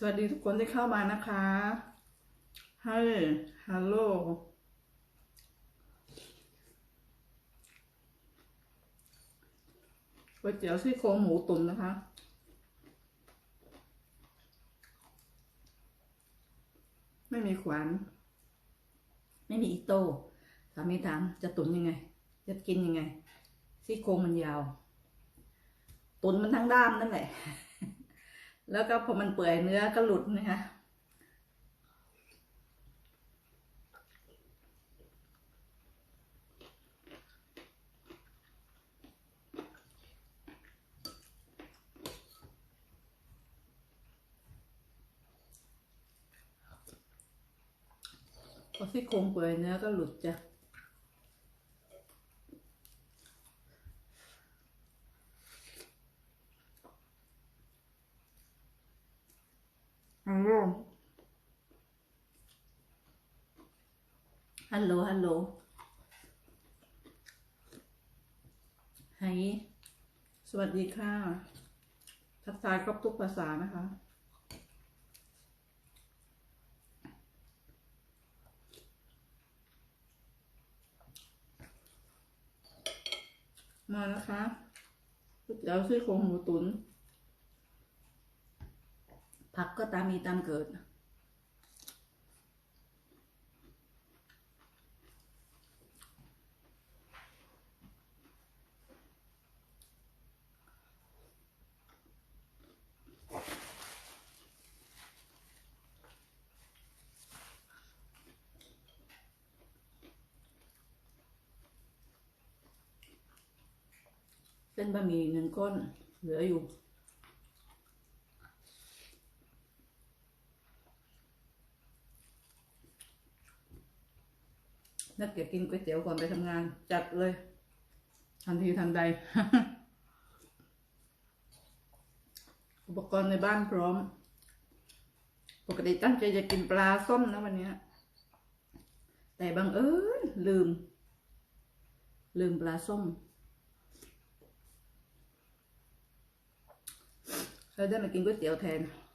สวัสดีทุกคนที่เข้ามานะคะให้ฮัลโหลก๋วยเตี๋ยวซี่โครงหมูตุ๋นนะคะ ไม่มีขวาน ไม่มีอิโต้สามีถามจะตุ๋นยังไง จะกินยังไง ซี่โครงมันยาว ตุ๋นมันทั้งด้ามนั่นแหละ แล้วก็พอมันเปื่อยเนื้อก็หลุดนะคะพอซี่โครงเปื่อยเนื้อก็หลุดจ้ะ ฮัลโหล ฮัลโหล ฮัลโหลไฮสวัสดีค่ะ ทักทายครบทุกภาษานะคะ มานะคะก๋วยเตี๋ยวซี่โครงหมูตุนผักก็ตามมีตามเกิด ส้นบะหมี่หนึ่งก้นเหลืออยู่ นักเก็บกินก๋วยเตี๋ยวก่อนไปทำงาน จัดเลยทันทีทันใด อุปกรณ์ในบ้านพร้อม ปกติตั้งใจจะกินปลาส้มนะวันนี้แต่บังเอิญลืม ลืมปลาส้ม เลยได้มา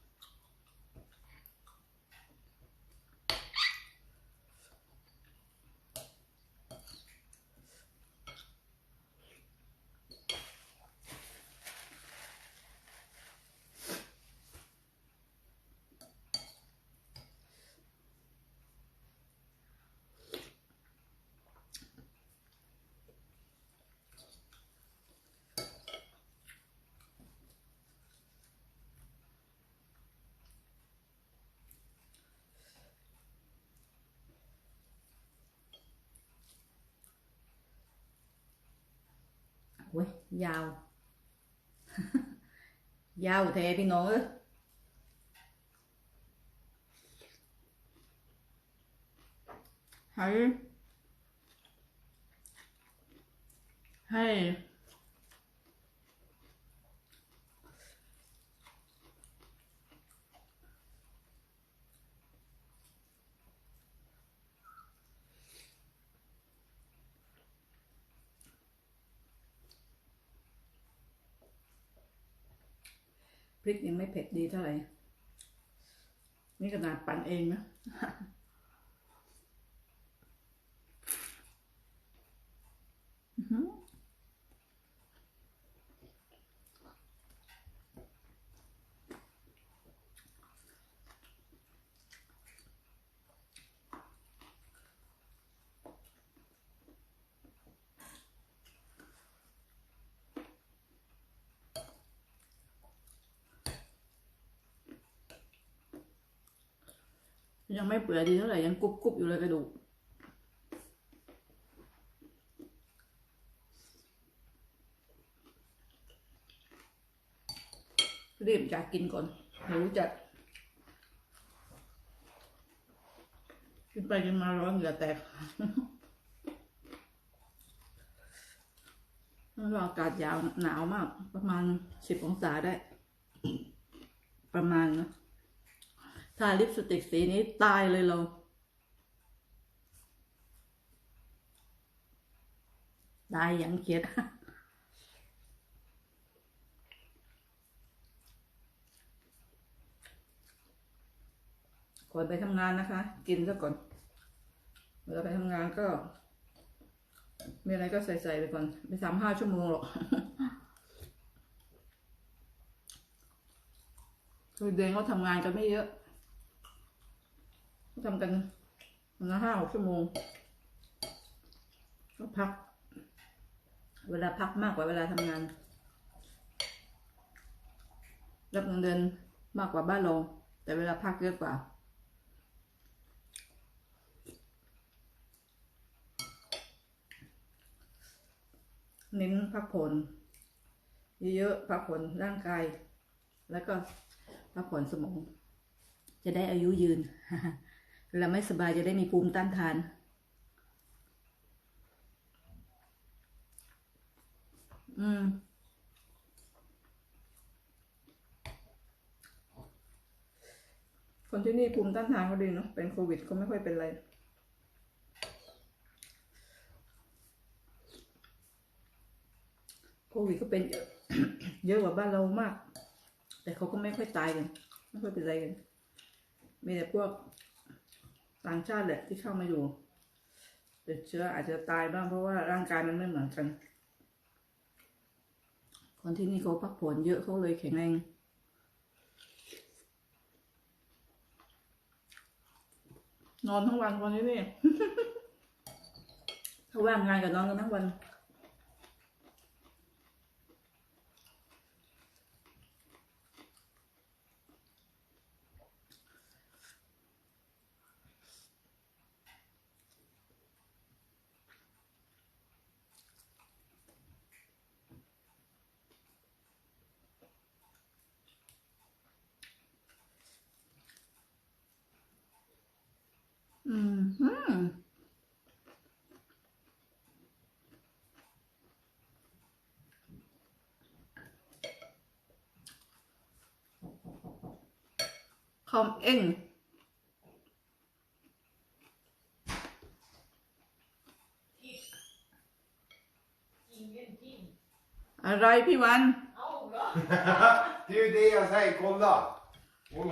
กินก๋วยเตี๋ยวแทน โอ้ยยาว ยาวแท้ พริกยังไม่เผ็ดดีเท่าไหร่ นี่ขนาดปั่นเองนะ อื้อหือ ยังไม่เปื่อยดีเท่าไหร่ยังกรุบกรุบอยู่เลยกระดูกรีบจากกินก่อนหิวจัดกินไปกินมาร้อนเหงื่อแตกแล้วอากาศยาวหนาวมาก ประมาณสิบองศาได้ ประมาณนะ ทาลิปสติกสีนี้ตายเลยเรา ตายอย่างเขียดก่อนไปทำงานนะคะ กินซะก่อน เวลาไปทำงานก็ มีอะไรก็ใส่ใส่ๆไปก่อนไม่สามห้าชั่วโมงหรอกคือเดือนก็ทำงานกันไม่เยอะ ทำกันวันละห้าหกชั่วโมงก็พัก เวลาพักมากกว่าเวลาทำงาน รับเงินเดือนมากกว่าบ้านเราแต่เวลาพักเยอะกว่าเน้นพักผ่อนเยอะๆพักผ่อนร่างกาย แล้วก็พักผ่อนสมอง จะได้อายุยืน เวลาไม่สบายจะได้มีภูมิต้านทาน อืม คนที่นี่ภูมิต้านทานเขาดีเนาะ เป็นโควิดเขาไม่ค่อยเป็นไรโควิดก็เป็นเยอะเยอะกว่าบ้านเรามาก แต่เขาก็ไม่ค่อยตายกัน ไม่ค่อยเป็นไรกัน มีแต่พวก ต่างชาติแหละที่เข้ามาอยู่ติดเชื้ออาจจะตายบ้างเพราะว่าร่างกายมันไม่เหมือนกัน คนที่นี่เขาพักผ่อนเยอะเขาเลยแข็งแรงนอนทั้งวันคนที่นี่ถ้าว่างงานกับนอนกันทั้งวัน อืมอืมคอมเอ็นอะไรพี่วัน Det är ju det jag säger, kolla! Hon